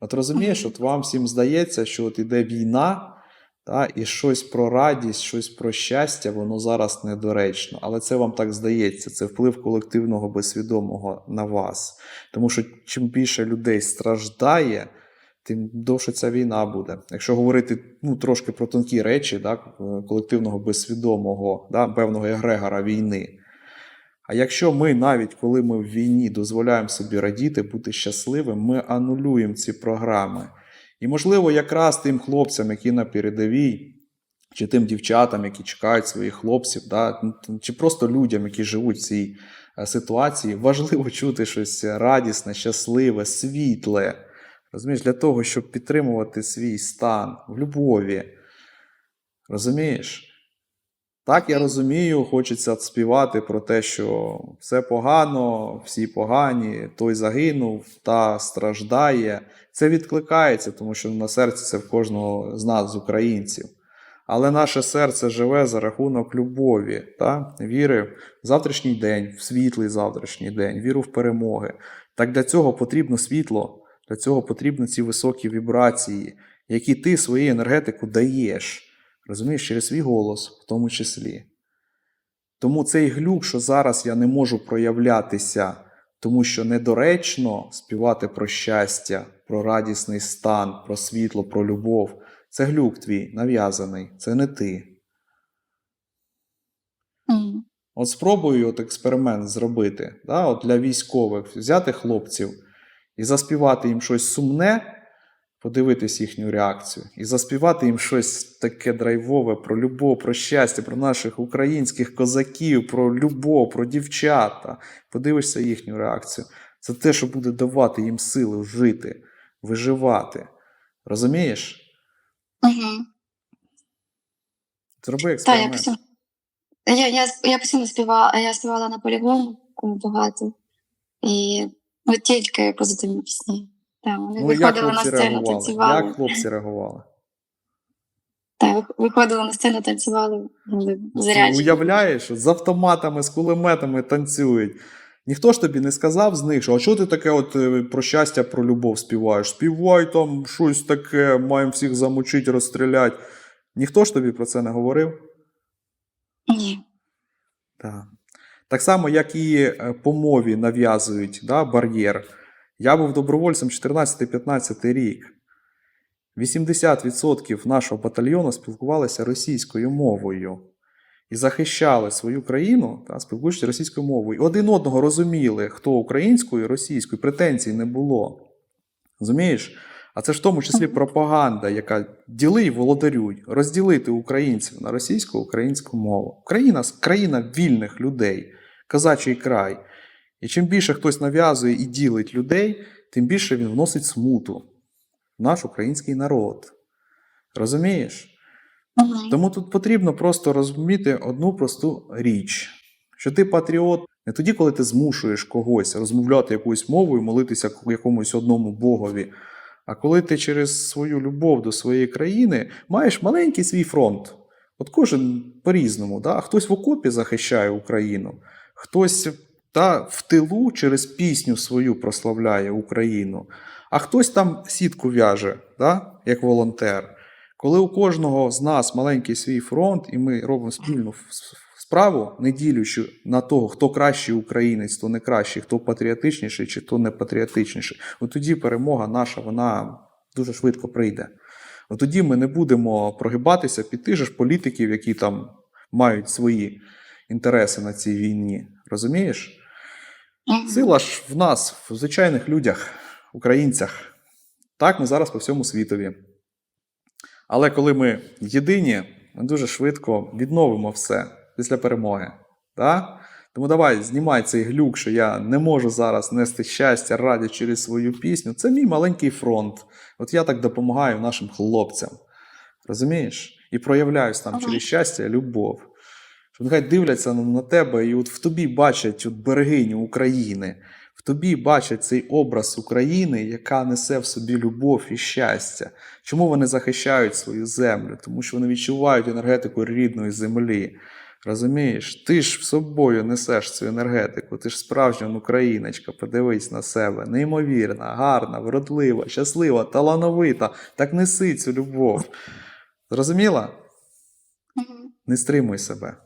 От розумієш, от вам всім здається, що от іде війна, та, і щось про радість, щось про щастя, воно зараз недоречно. Але це вам так здається, це вплив колективного безсвідомого на вас. Тому що чим більше людей страждає, тим довше ця війна буде. Якщо говорити ну, трошки про тонкі речі, да, колективного безсвідомого, да, певного егрегора війни. А якщо ми навіть коли ми в війні дозволяємо собі радіти, бути щасливим, ми анулюємо ці програми. І, можливо, якраз тим хлопцям, які на передовій, чи тим дівчатам, які чекають своїх хлопців, да, чи просто людям, які живуть в цій е, ситуації, важливо чути щось радісне, щасливе, світле. Розумієш, для того, щоб підтримувати свій стан в любові. Розумієш? Так, я розумію, хочеться співати про те, що все погано, всі погані, той загинув, та страждає. Це відкликається, тому що на серці це в кожного з нас, з українців. Але наше серце живе за рахунок любові, та? віри в завтрашній день, в світлий завтрашній день, віру в перемоги. Так для цього потрібно світло, для цього потрібні ці високі вібрації, які ти свою енергетику даєш. Розумієш, через свій голос, в тому числі. Тому цей глюк, що зараз я не можу проявлятися, тому що недоречно співати про щастя, про радісний стан, про світло, про любов. Це глюк твій нав'язаний, це не ти. От спробую от експеримент зробити да, от для військових, взяти хлопців і заспівати їм щось сумне, подивитись їхню реакцію, і заспівати їм щось таке драйвове про любов, про щастя, про наших українських козаків, про любов, про дівчата. Подивишся їхню реакцію. Це те, що буде давати їм сили жити, виживати. Розумієш? Мгм. Зроби Так, я експеримент. Я, я, я постійно співала, я співала на полігону багато. І ну, тільки позитивні пісні. Так, вони Ну, як на сцену, реагували? танцювали. Як хлопці реагували? Так, виходили на сцену, танцювали, були заряджені. Уявляєш, з автоматами, з кулеметами танцюють. Ніхто ж тобі не сказав з них, що а що ти таке от е, про щастя, про любов співаєш? Співай там щось таке, маємо всіх замочити, розстріляти. Ніхто ж тобі про це не говорив? Ні. Так. Так само, як і е, по мові нав'язують да, бар'єр. Я був добровольцем 14-15 рік. 80% нашого батальйону спілкувалися російською мовою і захищали свою країну, та, спілкуючись російською мовою. І один одного розуміли, хто українською, російською, претензій не було. Розумієш? А це ж в тому числі пропаганда, яка діли і володарюй, розділити українців на російську українську мову. Україна країна вільних людей, козачий край. І чим більше хтось нав'язує і ділить людей, тим більше він вносить смуту в наш український народ. Розумієш? Мгм. Тому тут потрібно просто розуміти одну просту річ: що ти патріот не тоді, коли ти змушуєш когось розмовляти якоюсь мовою, молитися якомусь одному богові. А коли ти через свою любов до своєї країни маєш маленький свій фронт. От кожен по-різному, да? хтось в окопі захищає Україну, хтось та, в тилу через пісню свою прославляє Україну, а хтось там сітку в'яже, да? як волонтер. Коли у кожного з нас маленький свій фронт, і ми робимо спільну справу, не ділючи на того, хто кращий українець, хто не кращий, хто патріотичніший чи хто не патріотичніший, от тоді перемога наша вона дуже швидко прийде. Тоді ми не будемо прогибатися під тих же ж політиків, які там мають свої інтереси на цій війні. Розумієш? Сила ж в нас, в звичайних людях, українцях. Так, ми зараз по всьому світові. Але коли ми єдині, ми дуже швидко відновимо все після перемоги. Так? Тому давай, знімай цей глюк, що я не можу зараз нести щастя, радість через свою пісню. Це мій маленький фронт. От я так допомагаю нашим хлопцям. Розумієш? І проявляюсь там Ага. через щастя, любов що нехай дивляться на тебе, і от в тобі бачать от берегиню України, в тобі бачать цей образ України, яка несе в собі любов і щастя. Чому вони захищають свою землю? Тому що вони відчувають енергетику рідної землі. Розумієш, ти ж в собою несеш цю енергетику, ти ж справжня ну, україночка, подивись на себе. Неймовірна, гарна, вродлива, щаслива, талановита. Так неси цю любов. Зрозуміла? Не стримуй себе.